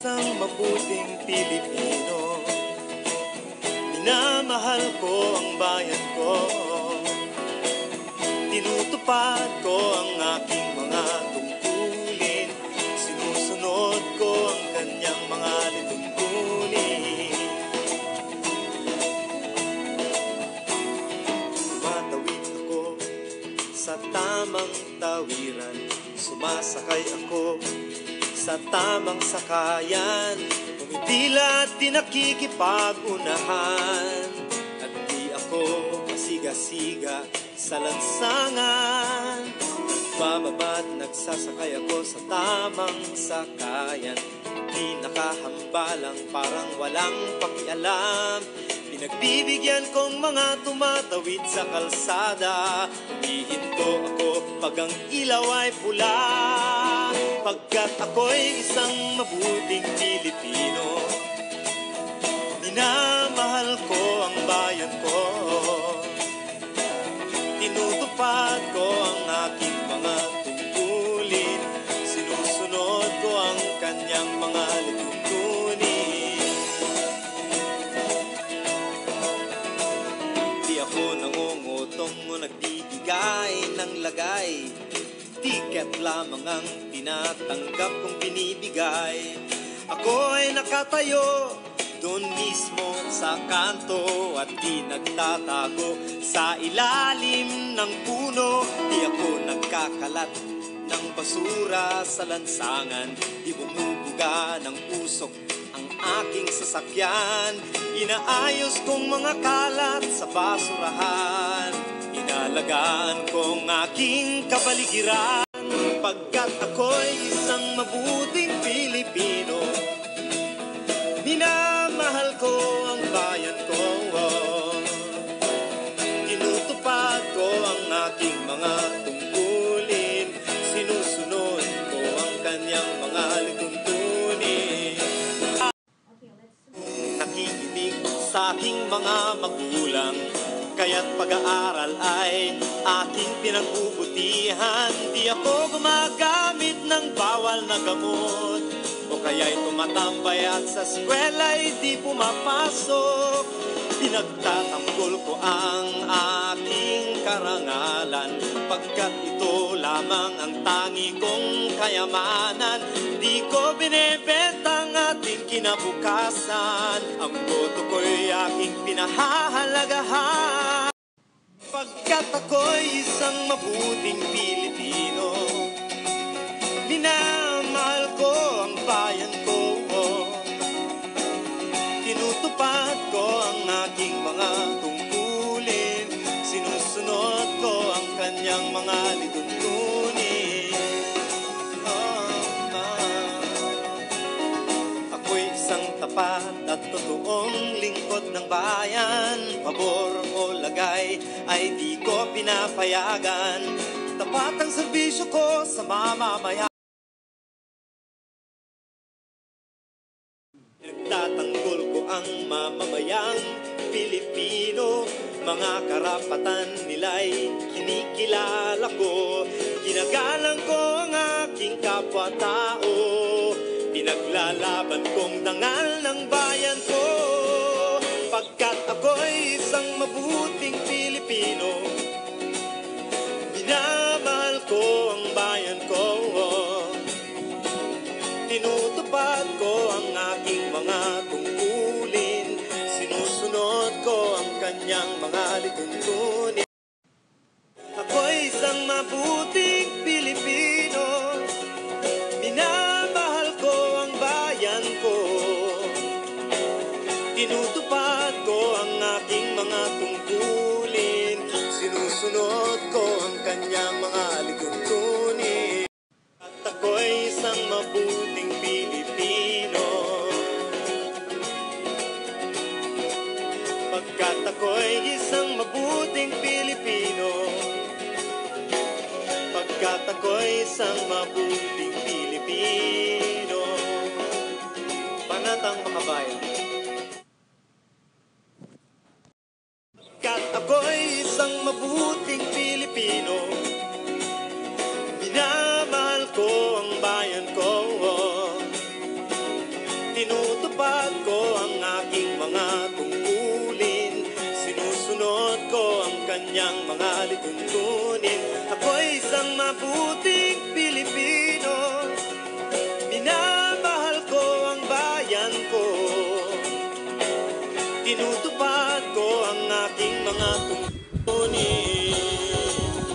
mabuting Pilipino. Minamahal ko ang bayan ko. Tinutupad ko ang aking mga tungkulin. Sinusunod ko ang kanyang mga lituntunin Tumatawid ako sa tamang tawiran. Sumasakay ako sa tamang sakayan. Tumitila at di nakikipag-unahan At di ako masiga-siga sa lansangan. Nagbababa at nagsasakay ako sa tamang sakayan. Di nakahambalang parang walang pakialam. Pinagbibigyan kong mga tumatawid sa kalsada. Humihinto ako pag ang ilaw ay pula Pagkat ako'y isang mabuting Pilipino. Minamahal ko ang bayan ko. Tinutupad ko ang aking mga tungkulin. Sinusunod ko ang kanyang mga lituntunin. Di ako nangungutong o nagbibigay ng lagay Tiket lamang ang tinatanggap kong binibigay. Ako ay nakatayo doon mismo sa kanto At di nagtatago sa ilalim ng puno. Di ako nagkakalat ng basura sa lansangan. Di bumubuga ng usok ang aking sasakyan. Inaayos kong mga kalat sa basurahan Inalagaan kong aking kapaligiran Pagkat ako'y isang mabuting Pilipino. Minamahal ko ang bayan ko Tinutupad ko ang aking mga tungkulin. Sinusunod ko ang kanyang mga lituntunin Nakikinig sa aking mga magulang Kaya't pag-aaral ay aking pinagbubutihan Di ako gumagamit ng bawal na gamot. O kaya'y tumatambay at sa eskwela'y di pumapasok. Pinagtatanggol ko ang aking karangalan. Pagkat ito lamang ang tangi kong kayamanan. Di ko binebenta ang ating kinabukasan. Ang boto ko'y aking pinahahalagahan Pagkat ako'y isang mabuting Pilipino. Minamahal ko ang bayan ko. Tinutupad ko ang aking mga tungkulin. Sinusunod ko ang kanyang mga lituntunin. Oh, ah. Ako'y isang tapat at totoong lingkod ng bayan Pabor o lagay ay di ko pinapayagan. Tapat ang serbisyo ko sa mamamayan. Nagtatanggol ko ang mamamayang Pilipino. Mga karapatan nila'y kinikilala ko. Ginagalang ko ang aking kapwa-tao. Pinaglalaban kong dangal ng bayan ko isang mabuting Pilipino. Minamahal ko ang bayan ko. Tinutupad ko ang aking mga tungkulin. Sinusunod ko ang kanyang mga lituntunin Sinusunod ko ang kanyang mga lituntunin At ako'y isang mabuting Pilipino. Pagkat ako'y isang mabuting Pilipino. Pagkat ako'y isang mabuting tungkulin. Sinusunod ko ang kanyang mga lituntunin. Ako'y isang mabuting Pilipino. Minamahal ko ang bayan ko. Tinutunan